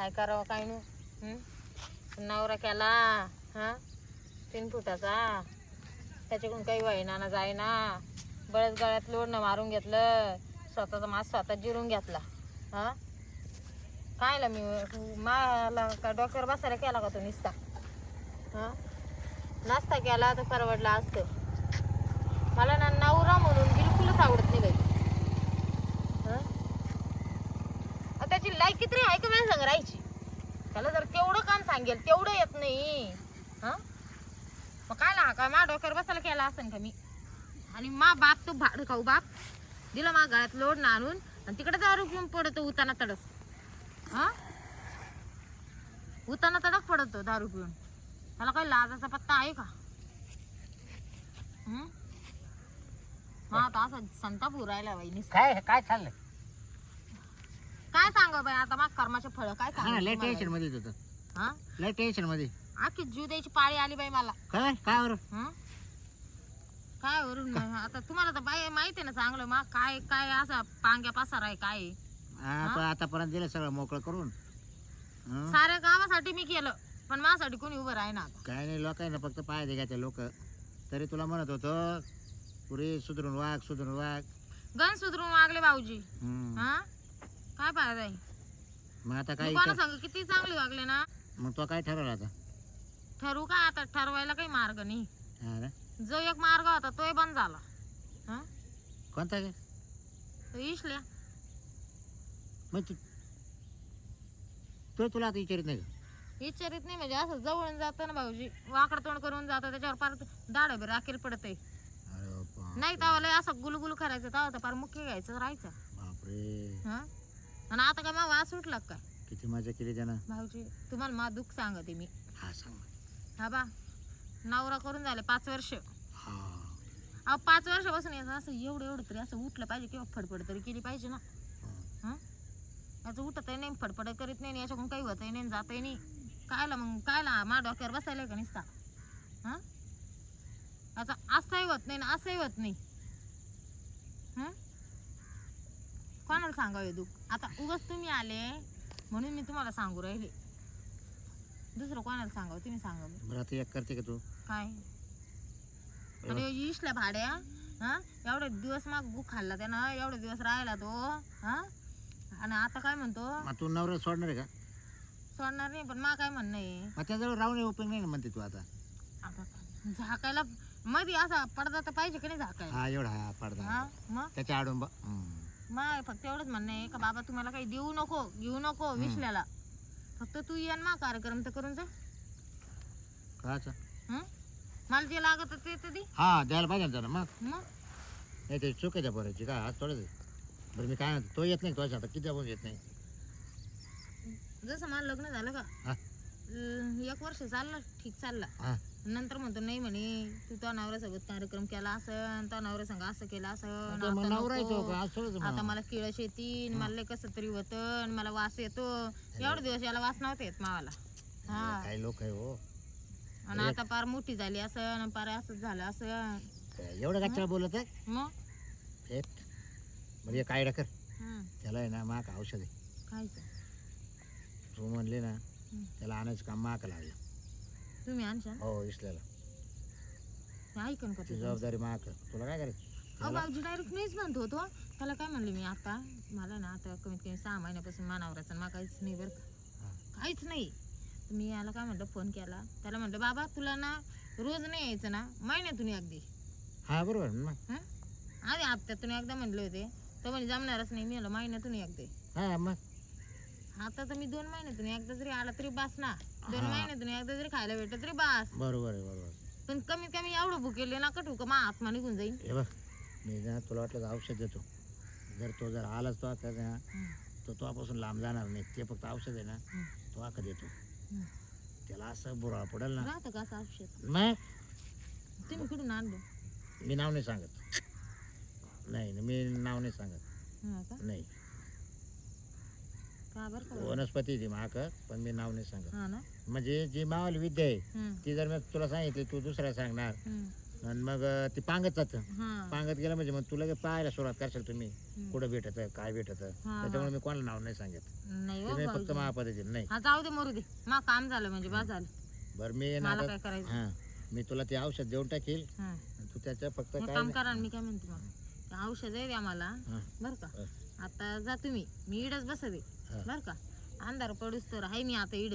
काय करावं काय नु नवरा केला हां? तीन फुटाचा. त्याच्याकडून काही व्हायना ना जायना. बळच गळ्यात लोडणं मारून घेतलं. स्वतःचा मास स्वतः जिरून घेतला. हां? कायला मी मला का डॉक्टर बसायला केला का तो निसता? हां? नाश्ता केला तर परवडला असतं. मला ना नवरा म्हणून बिलकुलच आवडत नाही बाई हं? अहो, त्याची लायकी तरी आहे का माझ्या संग राहायची त्याला जर तेवढं काम सांगेल तेवढं येत नाही. हा? मग काय ला काय मा डोक्यावर बसायला केला असेल का मी? आणि मा बाप तो भाड खाऊ बाप. दिला मा गळ्यात लोड ना आणून आणि तिकडे दारू पिऊन पडतो उताना तडक हा? उताना तडक पडतो दारू पिऊन. त्याला काही लाजाचा पत्ता आहे का? हं? हा आता असं संताप उरायला बाई. काय काय चाललंय? काय सांगा बाई आता मग कर्माचे फळ काय सांग टेन्शनमध्ये होतं. हा? लय टेन्शनमध्ये. आखी जीव द्यायची पाळी आली बाई मला. काय? काय बरं हं? काय वरून? आता तुम्हाला तर बाई माहिती आहे ना चांगलं. मग काय काय असं पांग्या पासार आहे काय आहे? आता आतापर्यंत दिलं सगळं मोकळं करून. हं? साऱ्या गावासाठी मी केलं. पण माझ्यासाठी कोणी उभं राही ना आता. काय नाही लोकांना फक्त पाय दे घ्यायचे लोक. तरी तुला म्हणत होतो पुरी सुधरून वाघ सुधरून वाघ. गण सुधरून वागले भाऊजी. हं. हा? काय पाहिजे मग आता काय कोणा सांग किती चांगले वागले ना? मग तो काय ठरवला आता? ठरवू काय आता? ठरवायला काही मार्ग नाही. हा ना. जो एक मार्ग होता तोही बंद झाला. हा? कोणता तो इशल्या. मग तू तो तुला आता विचारित नाही का? विचारित नाही म्हणजे असं जवळून जातं ना भाऊजी वाकड तोंड करून जातं त्याच्यावर पार दाड बी राखेल पडत अरे बाप- नाही तेव्हा लय असं गुलगुल करायचं तेव्हा तर पार मुख्य घ्यायचं राहायचं. बापरे. हा? आणि आता काय मग वास उठला का काय? किती मजा केली त्यानं. भाऊजी तुम्हाला मा दुःख सांगते मी. हा सांग. हा बा नवरा करून झाले पाच वर्ष. हा. अहो पाच वर्षापासून याचं असं एवढं एवढं तरी असं उठलं पाहिजे किंवा फडफड तरी केली पाहिजे ना. हं. याचं उठतही नाही फडफड करीत नाही याच्याकडून काही होतही नाही जातही नाही. कायला मग कायला मा डोक्यावर बसायला का निसता? हा? याचा असंही होत नाही ना असंही होत नाही. हं? कोणाला सांगावे दुःख? आता उगाच तुम्ही आले म्हणून मी तुम्हाला सांगू राहिले. दुसरं कोणाला सांगावं? तुम्ही सांगा बरं. बरं आता एक करते का तू? काय? अरे इशल्या भाड्या हा? एवढे दिवस मग गु खाल्ला त्यानं एवढे दिवस राहिला तो हा? आणि आता काय म्हणतो? मग तू नवरा सोडणार आहे का? सोडणार नाही पण मा काय म्हणणं आहे? मग त्याजवळ राहून उपयोग नाही ना म्हणते तू आता? आता झाकायला मध्ये असा पडदा तर पाहिजे की नाही झाकायला? हा एवढा हा पडदा. हा मग? त्याच्या आडून बा. माय फक्त एवढंच म्हणणं आहे का बाबा तुम्हाला काही देऊ नको घेऊ नको विसल्याला. फक्त तू ये ना कार्यक्रम तर करून जा. हं? मला जे लागत ते तर दे. हा द्यायला पाहिजे ना त्यानं मग. मग? नाही ते चूक आहे त्या पोराची का आज आहे. बरं मी काय म्हणतो तो येत नाही तो आता किती आपण येत नाही? जसं मला लग्न झालं का हा. एक वर्ष चाललं ठीक चालला. हा. नंतर म्हणतो नाही म्हणे तू तो नवऱ्यासोबत कार्यक्रम केला असं तो नवऱ्या संग असं केलं असं आता मग आता नवरा येतो नको. का? आज थोडंच आता म्हणा. मला मला लय कसं तरी होतं आणि मला वास येतो. एवढे दिवस याला वास नव्हते येत मावाला. हा. काही लोक आहे हो. आणि आता पार मोठी झाली असं पार असं झालं असं एवढं कच्चा बोलत आहे? मग? एक म्हणजे काय कर. हं, त्याला आहे ना माक औषध आहे. खायचं तू म्हणले ना हं. त्याला आणायचं काम माक लागलं. तुम्ही आणशाल? हो इसल्याला ऐकन का ती? जबाबदारी माक तुला काय करायचं? अहो भाऊजी डायरेक्ट मीच म्हणतो होतो. त्याला काय म्हणले मी आता? मला ना आता कमीत कमी सहा महिन्यापासून मानावराचं मा काहीच नाही बरं का. हा. काहीच नाही. तर मी याला काय म्हणलं? फोन केला. त्याला म्हणलं बाबा तुला ना रोज नाही यायचं ना? महिन्यातून अगदी हा बरोबर ना हं? आधी हप्त्यातून एकदा म्हणले होते. तर म्हणे जमणारच नाही. मी म्हणलं महिन्यातून एकदा. हा मग. आता तर मी दोन महिन्यातून एकदा जरी आला तरी बास ना. दोन हा. महिन्यातून एकदा जरी खायला भेटलं तरी बास. बरोबर आहे बरोबर पण कमीत कमी एवढं भुकेले नका ठेवू का मा आत्मा निघून जाईल हे बघ मी ना तुला वाटलं तर औषध देतो. जर तो जर आलाच तो आता ना तो पासून लांब जाणार नाही. ते फक्त औषध आहे ना तो आका देतो. त्याला असं बुराळ पडेल ना. राहतं का असं औषध? मग? तुम्ही कुठून आणलं? मी नाव नाही सांगत. नाही नाही, मी नाव नाही सांगत. हा का? नाही. का बरं का? वनस्पती ती माक पण मी नाव नाही सांगत. हा ना? म्हणजे जी मावाली विद्या आहे ती जर मी तुला सांगितली तू दुसऱ्या सांगणार. आणि मग अं, ते पांगत जातं. हा. पांगत गेलं म्हणजे मग तुला पाहायला सुरुवात करशाल तुम्ही. हम्म. कुठं भेटत काय भेटत. हा. त्याच्यामुळे मी कोणाला नाव नाही सांगत. नाही हो तुम्ही फक्त भाऊजी. नाही. हा जाऊ दे मरू दे. मा काम झालं म्हणजे बस झालं. बरं मी ना मला आता- काय करायचं? हा. मी तुला ते औषध देऊन टाकील. हा. आणि तू त्याच्या फक्त काय काम करा मी काय म्हणते ते औषध आहे द्या मला. हा, बर का? हा. आता जा तुम्ही. मी इडच बसते. बर का? अंधार पडूस तर आहे मी आता इड.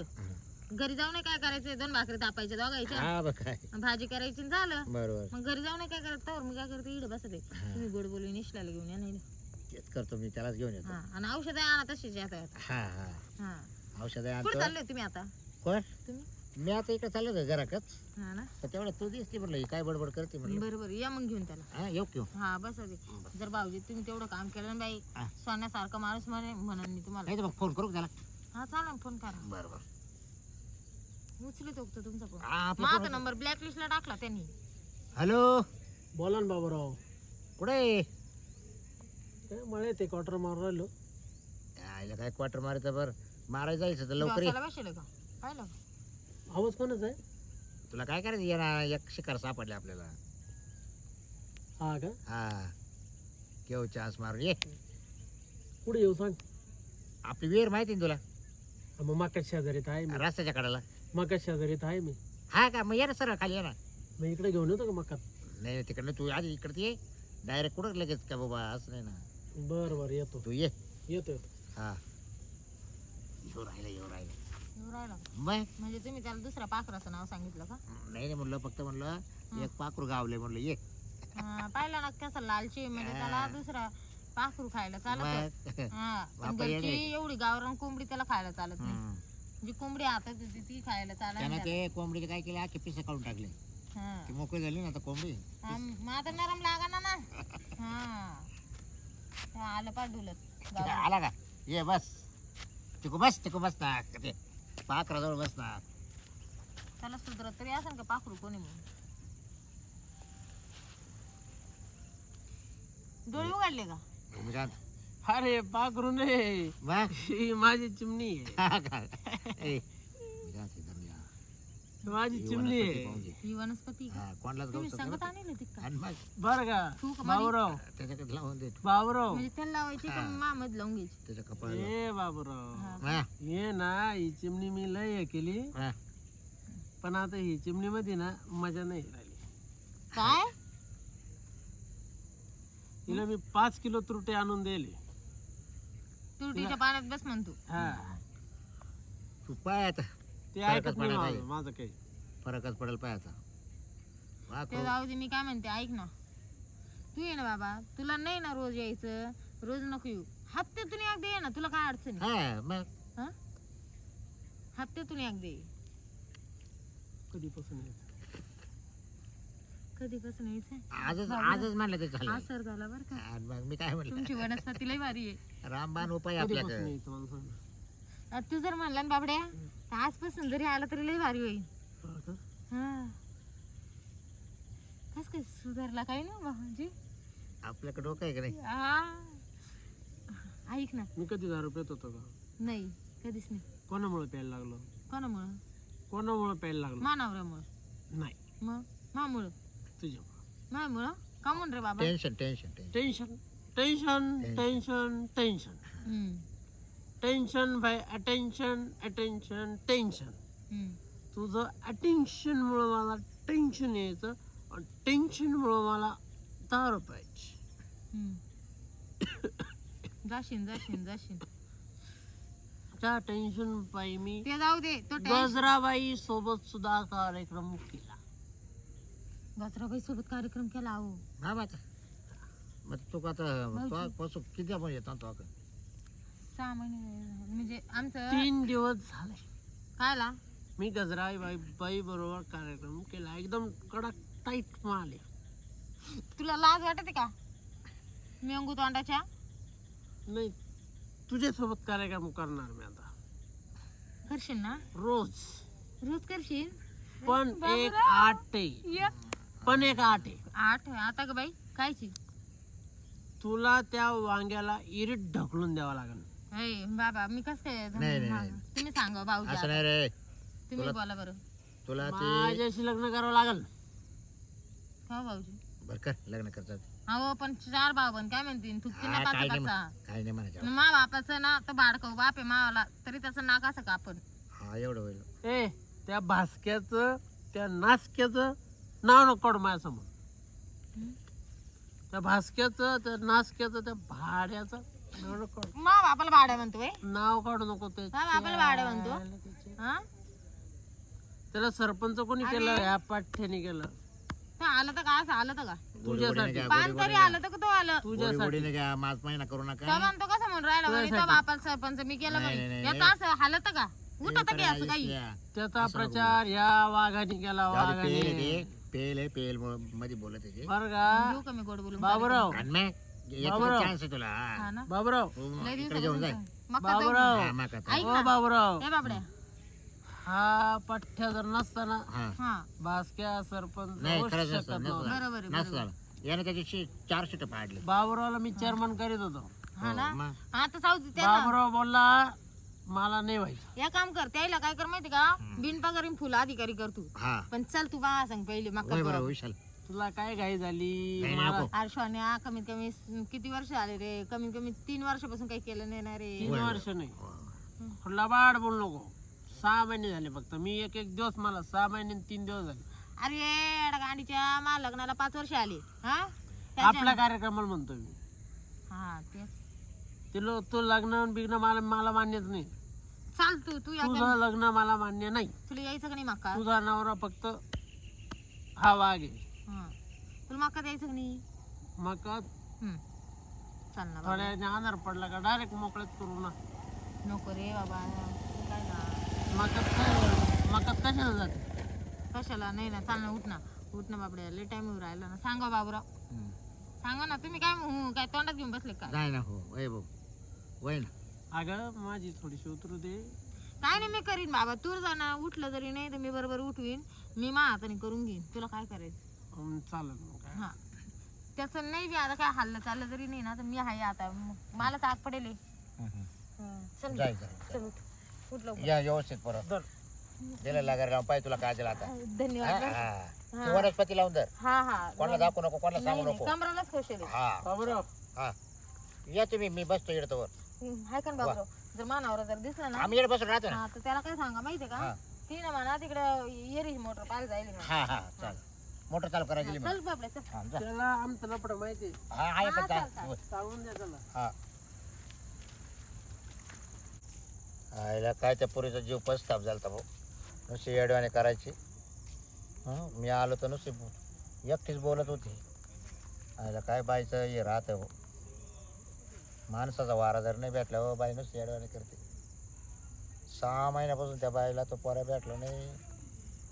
घरी जाऊ नये काय करायचं दोन भाकरी तापायच्या दोघायच्या. हा बघ काय. भाजी करायची आणि झालं. बरोबर. मग घरी जाऊ नये काय करत? तर मी काय करते? इड बसते. तुम्ही गोड बोलून इशलाला घेऊन या नाही तेच करतो मी त्यालाच घेऊन येतो. हा आणि औषध आहे आणा तशीच येता येता हा हा. हा. औषध कुठे आणतो चालले तुम्ही आता? कोण? तुम्ही? मी आता इकडे चाललो होतो घराकच. हा ना? तर तेवढं तू दिसते म्हटलं ही काय बडबड करते म्हटलं बरोबर या मग घेऊन त्याला. हा येऊ घेऊ हा. बस दे जर भाऊजी तुम्ही तेवढं काम केलं ना बाई हा. सोन्यासारखं माणूस म्हणे म्हणून मी तुम्हाला. नाही तर मग फोन करू का त्याला? हा चालेल फोन करा. बरं बरं. उचलत होतो तुमचा फोन. हा, आपलं माझा कोण- नंबर ब्लॅक लिस्टला टाकला त्यांनी. हॅलो? बोला ना बाबूराव. कुठे? काय मळे ते क्वार्टर मारून राहिलो. काय क्वार्टर मारायचं बरं. मारायला जायचं तर लवकर ये. डोक्याला बसेल का? पाहिलं का? आवाज कोणाच आहे? तुला काय करायचं? ये ना एक शिकार सापडले आपल्याला. हा का? हा. केव चान्स मारून. ये. कुठे येऊ सांग. आपली विहीर माहिती ना तुला? हा, मग मका शेजारीत आहे मी. रस्त्याच्या कडाला. मका शेजारीत आहे मी. हा का? मग ये ना सर खाली ये ना. मग इकडे घेऊन येतो का मका नाही तिकडनं तू आधी इकडे ये. डायरेक्ट कुठं लगेच का बाबा? असं नाही ना. बरं बरं येतो. तू ये. येतो येतो. हा. येऊ राहिलं येऊ राहिलं. येऊ राहिला. का? मग? म्हणजे तुम्ही त्याला दुसऱ्या पाखराचं नाव सांगितलं का? नाही नाही म्हणलं फक्त म्हणलं एक पाखरू गावले म्हणलं ये. हा, पाहिलं ना कसं लालची म्हणजे त्याला दुसरा पाखरू खायला चालत मग? हा पण बापा घरची येडे. एवढी गावरान कोंबडी त्याला खायला चालत नाही. हम्म. जी कोंबडी हातात होती ती खायला चालत त्यानं ते कोंबडीचे काय केले आखे पिसे काढून टाकले. हा. ती मोकळी झाली ना आता कोंबडी. हा, मग आता नरम लागा ना ना. हा. आलं पा ढुलत तिकडे आला का? ये बस. तिकू बस तिकू बस. ना ते. पाखराजवळ बस ना त्याला सुधरत तरी असेल का पाखरू कोणी म्हणून? डोळे उघडले का? मी काय म्हणतो, अरे पाखरू नाही. मग? ही माझी चिमणी आहे? ए, मी काय म्हणतो, इथं या. माझी ही चिमणी वनस्पती आहे. पाहून घे. ही वनस्पती का? हा, कोणालाच तुम्ही गावचं सांगत नाही आणले होते का? आणि मग बरं का तू का मध्ये? बाबूराव. त्याच्याकडे लावून दे बाबूराव. म्हणजे त्याला लावायची का मामद लावून घ्यायची? त्याच्या कपाळाला. ए बाबूराव. हा. हा, ये ना ही चिमणी मी लय हे केली. हा. पण आता ही चिमणी मध्ये ना मजा नाही राहिली. काय? हिला मी पाच किलो तुरटे आणून दिले. तुरटीच्या पाण्यात बस म्हणतो. हा. तू पाय आता. ते फरकच ऐकत नाही पडायला माझं पाहिजे. माझं काही. फरकच पडेल पाय आता. ते पाखरू जाऊ दे मी काय म्हणते ऐक ना. तू ये ना बाबा तुला नाही ना रोज यायचं रोज नको येऊ. हप्त्यातून एकदा ये ना तुला काय अडचण आहे? हा मग? हा? हप्त्यातून एकदा ये. कधीपासून यायचं. कधीपासून यायचं? आजच आजच म्हणलं ते झालं. सर झाला बरं का. आणि मग मी काय म्हणलं? तुमची वनस्पती लय भारी आहे. रामबाण उपाय कधीपासून आपल्याकडे यायचं मला सांग. ना. आता तू जर म्हणला ना बाबड्या तर आजपासून जरी आला तरी लय भारी होईल? हा. कस काय सुधारला काय ना भाऊजी? आपल्याकडे डोकं आहे का नाही. ऐक ना. मी कधी दारू पेत होतो का? नाही कधीच नाही. कोणामुळे प्यायला लागलो? कोणामुळं? कोणामुळे प्यायला लागलो? मानावऱ्यामुळं नाही. मग? मामुळं. तुझ्यामुळे मामुळं? का म्हण रे बाबा. Tension tension tension. Tension. Tension tension tension. Hmm, tension bye attention attention tension hmm. तुझं अटेन्शनमुळं मला टेन्शन यायचं आणि टेन्शनमुळं मला दारू पाहिजे. जाशीन जाशीन जाशीन. त्या टेन्शन पायी मी ते जाऊ दे तो गजराबाई सोबत सुद्धा कार्यक्रम केला. गजराबाई सोबत कार्यक्रम केला अहो हा मग मग तू का आता किती आपण येतो तो आता? सहा महिने म्हणजे आमचं तीन दिवस झाले. कायला? मी गजराबाई बाई बाई बरोबर कार्यक्रम केला. एकदम कडक टाईट माले. तुला लाज वाटते का? मेंगू तोंडाच्या? नाही तुझ्यासोबत कार्यक्रम करणार मी आता. करशील ना? रोज. रोज करशील? पण एक आठ आहे एक पण एक आठ आहे आठ आता ग बाई कायची तुला त्या वांग्याला इरीट ढकलून द्यावा लागेल. ए बाबा मी कस काय नाही, नाही, नाही. तुम्ही सांगा भाऊजी असं. नाही रे. तुम्ही बोला बरं. तुला ते माझ्याशी लग्न करावं लागेल. हो भाऊजी. बरं कर लग्न करतात अहो पण चार भाऊ काय म्हणतील थुकती हा, काय नाही काय म्हणायचं मा बापाचं ना तर बाडकं बाप आहे मावाला तरी त्याचं नाक असं कापण हा एवढं होईल. ए त्या भास्क्याचं त्या नासक्याचं नाव नको काढू माझ्यासमोर. त्या भास्क्याचं त्या नासक्याचं त्या भाड्याचं. नाव नको काढू. मा बापाला भाड्या म्हणतो व्हय? नाव काढू नको ते. हा, बापाला भाड्या म्हणतो. हा? त्याला सरपंच कोणी केलं? ह्या पाठ्याने केलं. आलं तर का? असं आलं तर का? पान तरी आलं तर का तो आलं. गोडी गोडीने घ्या मास महिना करू तो नका म्हणतो कसं म्हणून राहिला? म्हणे तो बापाला सरपंच मी केलं नाही, म्हणे. नाही, याचं असं हालत का? उठत की असं काही. या. त्याचा प्रचार ह्या वाघाने केला पेल आहे वाघाने पेल आहे पेल मध्ये बोलत आहे ते. बर का? येऊ का मी गोड बोलून? बाबूराव. आणि मग बाबूराव. चान्स आहे तुला. हा. हा ना? बाबूराव. तू लय इकडे घेऊन जाय. दिवसापासून मका जाऊ? बाबूराव हा, मग आता. ऐक ओ ना बाबूराव. ए बाबड्या. हा पठ्ठ्या जर नसताना हा. हा सरपंच नाही होऊच खरंच शकत नसतं नव्हता. बरोबर आहे, नसतं झालं. याने त्याची शी- चार बाबूरावला मी चेअरमन करीत होतो. हा ना? हो, मग. तर जाऊ दे त्याला. बाबूराव बोलला मला नाही व्हायचं. या काम कर त्याला काय कर माहिती का? बिनपगारी फुलं अधिकारी कर तू. हा. पण चल तू बा सांग पहिले होय विशाल. तुला काय घाई झाली? नाही, मला नको. आरशाने कमीत कमी स- किती वर्ष आले रे? कमीत कमी तीन वर्षापासून काही केलं नाही ना रे? तीन वर्ष नाही. कुठला बाड बोल नको. सहा महिने झाले फक्त. मी एक एक दिवस मला सहा महिने आणि तीन दिवस झाले. अरे येडा गांडीच्या मा लग्नाला पाच वर्ष आली. हा? आपल्या कार्यक्रमाला म्हणतो मी. हा तेच. तिला तू लग्न बिग्न मला मला मान्यच नाही. चाल तू तू या तुझं लग्न मला मान्य नाही. तुला यायचं का नाही मका तुझा नवरा फक्त हा वाघ आहे. हा. तुला मका द्यायचं का नाही? हम्म. चाल ना बाबा. थोड्या वेळाने आधार पडला का डायरेक्ट मोकळेच करू ना. नको रे बाबा. तू काय ना. मकात काय मकात कशाला जाते? कशाला? नाही ना चाल ना उठ ना. उठ ना बाबड्या लय टाइम येऊ राहिला ना. सांगा बाबूराव. सांगा ना तुम्ही काय हं, काय तोंडात घेऊन बसले काय जाय ना हो वय भाऊ वय ना. अगं माझी थोडीशी उतरू दे. काय नाही मी करीन बाबा. तू जा ना उठलं जरी नाही तर मी बरोबर उठवीन. मी मा हाताने करून घेईन. तुला काय करायचं? अं, चालेल मग काय. हा. त्याचं नाही बी आता काय हल्लं चाललं जरी नाही ना तर मी आहे आता. मग मला ताक पडेल. हे. हं, चल जाय जाय. चल उठ. उठ लवकर. या व्यवस्थित परत. धर. दिलं लागायला लावून पाहिजे तुला काजल आता. धन्यवाद. हा, बरं. हा. तू वनस्पती लावून धर. हा हा. कोणाला दाखवू नको कोणाला नाही सांगू नाही. नको. कमरालाच खुश आहे हा. बाबूराव हा. या तुम्ही मी बसतो इकडे वर हाय का ना बाबूराव? जर मानावर जर दिसला ना आम्ही इकडे बसून राहतो ना. हा तर त्याला काय सांगा माहितीये का? हा. ती ना म्हणा तिकडे येरी मोटर पाहायला जाईल. हा हा. चाल मोटर चालू करायची. चल बाबड्या चल. हा जा. त्याला आमचं लपड माहिती आहे. हा आहे पण हा, चाल चाल, सांगून द्या त्याला. हा. आईला काय त्या पुरीचा जीव पस्ताप झाला भाऊ. नुसती येडवाने करायची. हं, मी आलो तर नुसती बो- एकटीच बोलत होती. आईला काय बाईचं हे राहत हो माणसाचा वारा जर नाही भेटला हो बाई नुसती येडवाने करते. सहा महिन्यापासून त्या बाईला तो पोऱ्या भेटला नाही.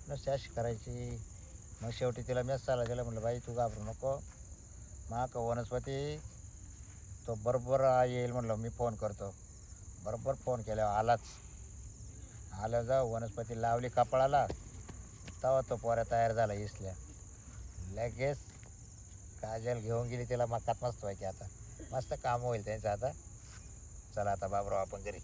नुसती अशी करायची. मग शेवटी तिला मेस चाला गेला म्हटलं बाई तू घाबरू नको. माक वनस्पती तो बरोबर येईल म्हणलं मी फोन करतो. बरोबर फोन केल्यावर आलाच. आलं जा वनस्पती लावली कपाळाला. तेव्हा तो पोऱ्या तयार झाला इसल्या. लगेच काजल घेऊन गेली तिला मकात मस्त व्हायची आता. मस्त काम होईल त्यांचं आता. चला आता बाबराव आपण घरी.